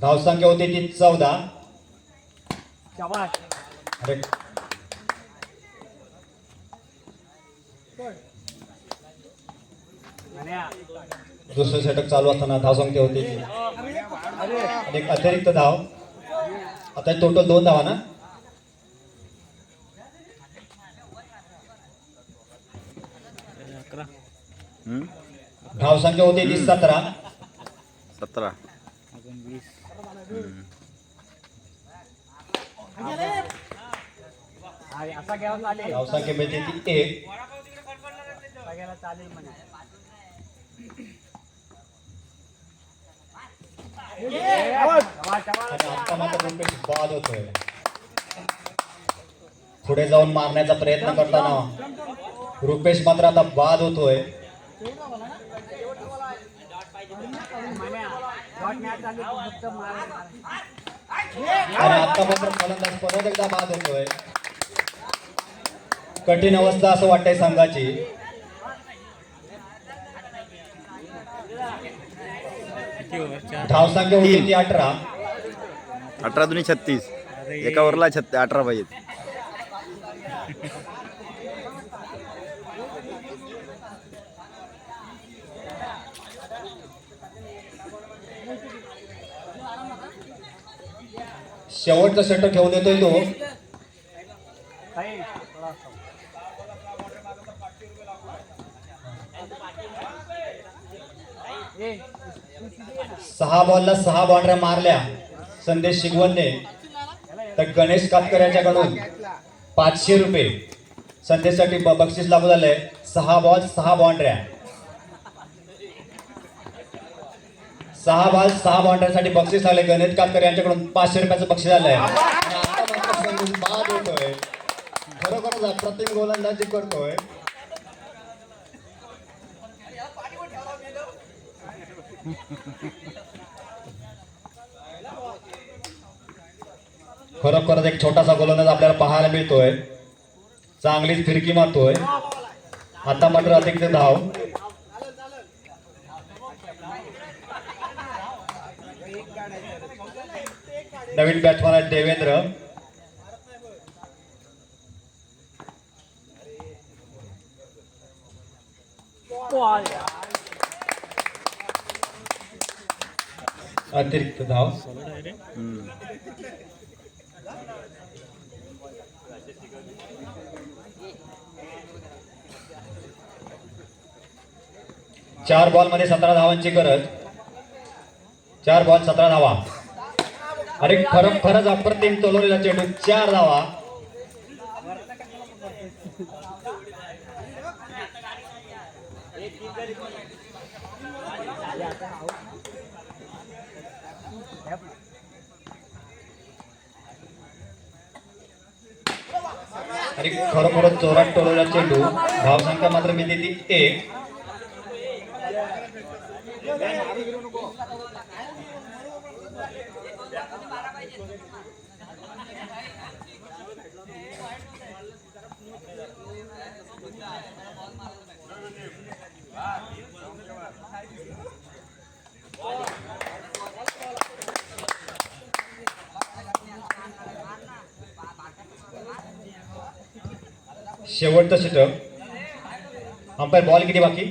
धावसंख्या होती ती चौदा. अरे. दुसरं षटक चालू असताना धावसंख्या होती ती. अतिरिक्त धाव. आता टोटल दोन धावा ना? धावसंख्या होती ती सतरा. सतरा. धावसंख्या मिळते ती एक. मात्र बाद होतोय. पुढे जाऊन मारण्याचा प्रयत्न करताना. रुपेश मात्र आता बाद होतोय. आणि आता मात्र फलंदाज परत एकदा बाद होतोय. कठीण अवस्था असं वाटतंय संघाची. धावसंख्या होती ती अठरा. अठरा दुनी छत्तीस. एका ओव्हरला छत्तीस अठरा पाहिजेत. शेवटचा षटक घेऊन येतोय तो. सहा बॉलला सहा बॉन्ड्र्या मारल्या. संदेश शिगवणने तर गणेश कातकर यांच्याकडून पाचशे रुपये. संदेशसाठी बक्षीस लागू झालंय. सहा बॉल सहा बाउंड्र्या सहा बॉल सहा बाउंड्र्यासाठी बक्षीस आले गणेश कातकर यांच्याकडून पाचशे रुपयाचं बक्षीस आलंय. बाद होतोय. खरोखरच प्रतिम गोलंदाजी करतोय. खरोखरच एक छोटासा गोलंदाज आपल्याला पाहायला मिळतोय. चांगलीच फिरकी मारतोय. आता मात्र अधिक धाव हो. नवीन बॅट्समॅन आहेत देवेंद्र. अतिरिक्त धाव चार बॉलमध्ये सतरा धावांची गरज. चार बॉल सतरा धावा. अरे खरं खरंच अप्रतिम तोलवलेला चेंडू. चार धावा. अरे खरोखरच जोरात टोलवला चेंडू. धावसंख्या मात्र मी ती एक. शेवटचं षटक अंपायर बॉल किती बाकी?